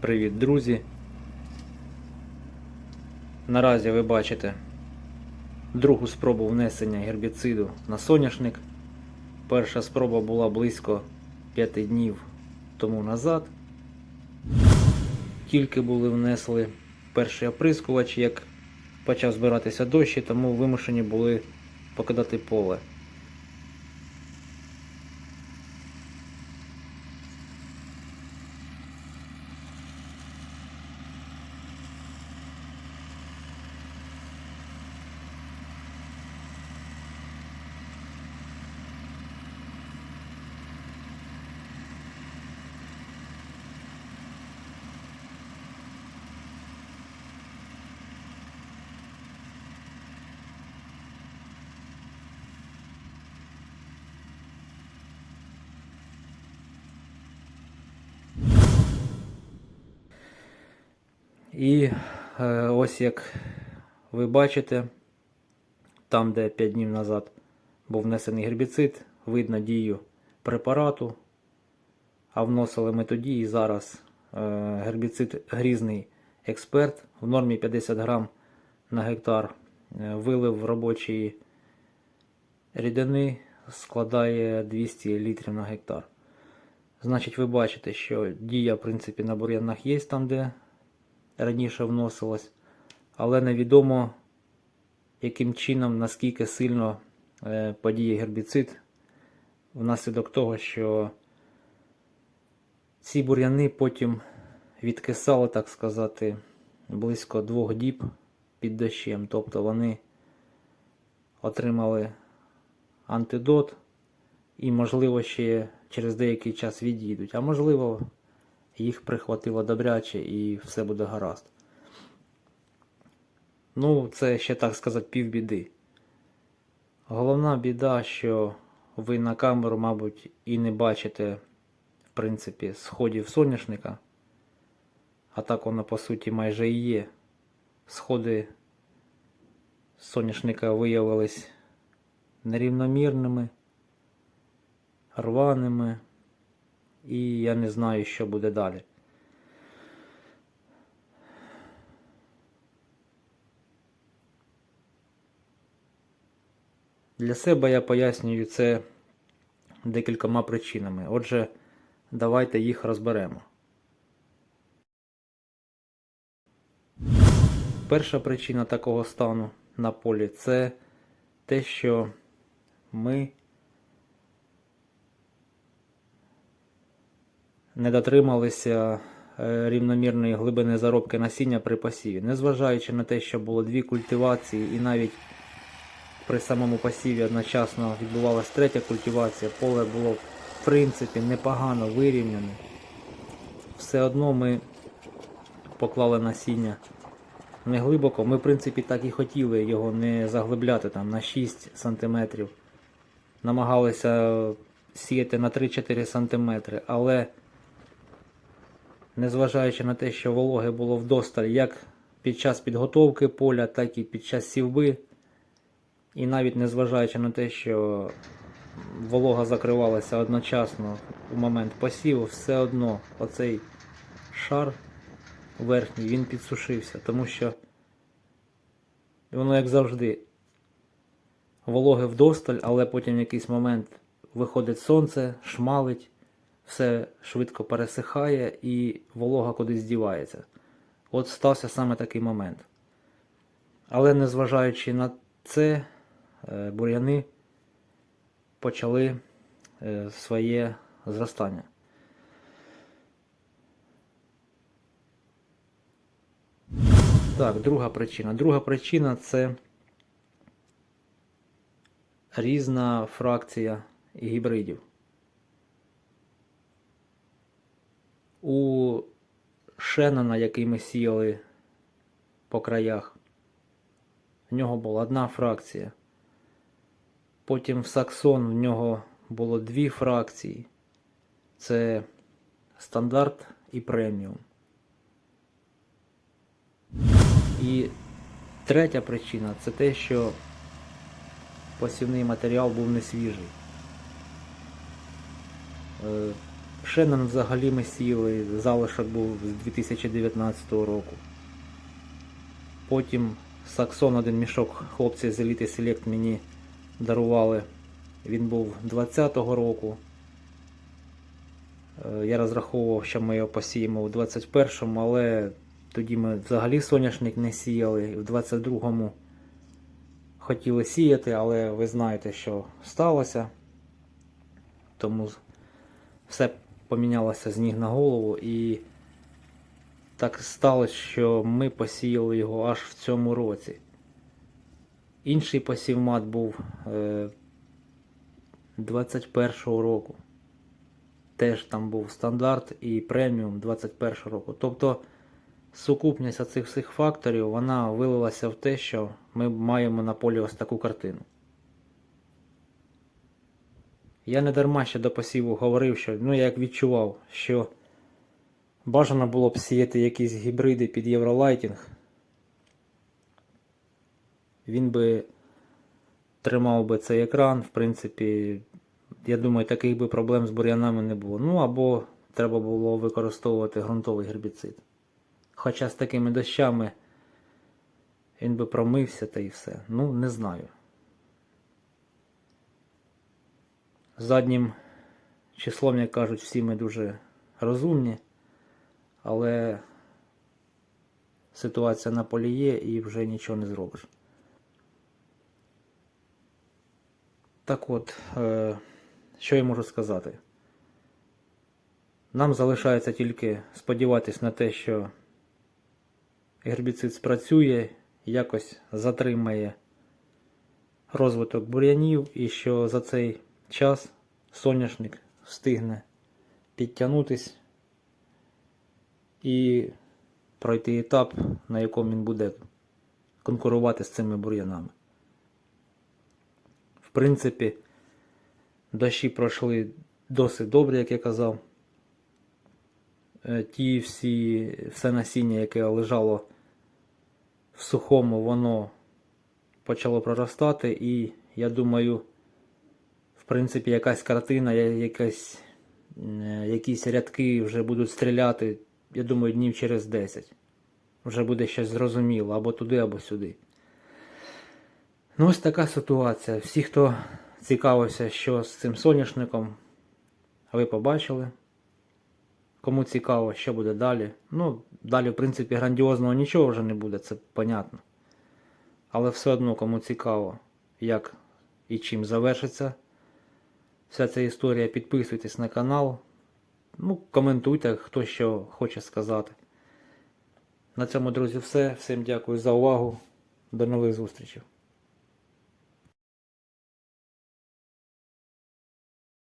Привіт, друзі! Наразі ви бачите другу спробу внесення гербіциду на соняшник. Перша спроба була близько 5 днів тому назад. Тільки були внесли перший оприскувач, як почав збиратися дощ, тому вимушені були покидати поле. І е, ось як ви бачите, там, де 5 днів назад був внесений гербіцид, видно дію препарату. А вносили ми тоді і зараз е, гербіцид грізний експерт в нормі 50 грам на гектар. Е, вилив робочої рідини складає 200 літрів на гектар. Значить, ви бачите, що дія, в принципі, на бур'янах є там, де раніше вносилось, але невідомо, яким чином, наскільки сильно е, подіє гербіцид внаслідок того, що ці бур'яни потім відкисали, так сказати, близько двох діб під дощем. Тобто вони отримали антидот і, можливо, ще через деякий час відійдуть. А можливо, їх прихватило добряче і все буде гаразд. Ну, це ще так сказати півбіди. Головна біда, що ви на камеру, мабуть, і не бачите, в принципі, сходів соняшника. А так воно по суті майже і є. Сходи соняшника виявились нерівномірними, рваними. І я не знаю, що буде далі. Для себе я пояснюю це декількома причинами. Отже, давайте їх розберемо. Перша причина такого стану на полі це те, що ми не дотрималися е, рівномірної глибини заробки насіння при посіві. Незважаючи на те, що було дві культивації і навіть при самому посіві одночасно відбувалася третя культивація, поле було в принципі непогано вирівняне. Все одно ми поклали насіння не глибоко. Ми, в принципі, так і хотіли його не заглибляти там на 6 см. Намагалися сіяти на 3-4 см, але незважаючи на те, що вологи було вдосталь як під час підготовки поля, так і під час сівби. І навіть незважаючи на те, що волога закривалася одночасно у момент посіву, все одно оцей шар верхній він підсушився, тому що воно, як завжди, вологи вдосталь, але потім в якийсь момент виходить сонце, шмалить, все швидко пересихає і волога кудись дівається. От стався саме такий момент. Але незважаючи на це, е, бур'яни почали е, своє зростання. Так, друга причина. Друга причина це різна фракція гібридів. У Шеннона, який ми сіяли по краях, в нього була одна фракція. Потім в Саксон в нього було дві фракції. Це стандарт і преміум. І третя причина це те, що посівний матеріал був не свіжий. Е, взагалі ми сіяли, залишок був з 2019 року. Потім Саксон один мішок хлопці з Elite Select мені дарували. Він був 20-го року. Е, Я розраховував, що ми його посіємо у 21-му, але тоді ми взагалі соняшник не сіяли. В 22-му хотіли сіяти, але ви знаєте, що сталося. Тому все помінялося з ніг на голову і так сталося, що ми посіяли його аж в цьому році. Інший посівмат був е, 21-го року. Теж там був стандарт і преміум 21-го року. Тобто сукупність цих всіх факторів вона вилилася в те, що ми маємо на полі ось таку картину. Я не дарма ще до посіву говорив, що ну я як відчував, що бажано було б сіяти якісь гібриди під Євролайтінг. Він би тримав би цей екран, в принципі, я думаю, таких би проблем з бур'янами не було. Ну або треба було використовувати ґрунтовий гербіцид. Хоча з такими дощами він би промився та і все. Ну, не знаю. Заднім числом, як кажуть, всі ми дуже розумні, але ситуація на полі є і вже нічого не зробиш. Так от, е, що я можу сказати? Нам залишається тільки сподіватися на те, що гербіцид спрацює, якось затримає розвиток бур'янів і що за цей час соняшник встигне підтягнутись і пройти етап, на якому він буде конкурувати з цими бур'янами. В принципі, дощі пройшли досить добре, як я казав. Е, Ті всі, все насіння, яке лежало в сухому, воно почало проростати, і я думаю, принципі, якась картина, якась, якісь рядки вже будуть стріляти, я думаю, днів через 10. Вже буде щось зрозуміло, або туди, або сюди. Ну, ось така ситуація. Всі, хто цікавився, що з цим соняшником, ви побачили. Кому цікаво, що буде далі. Ну, далі, в принципі, грандіозного нічого вже не буде, це понятно. Але все одно, кому цікаво, як і чим завершиться вся ця історія, підписуйтесь на канал. Ну, коментуйте, хто що хоче сказати. На цьому, друзі, все. Всім дякую за увагу. До нових зустрічей.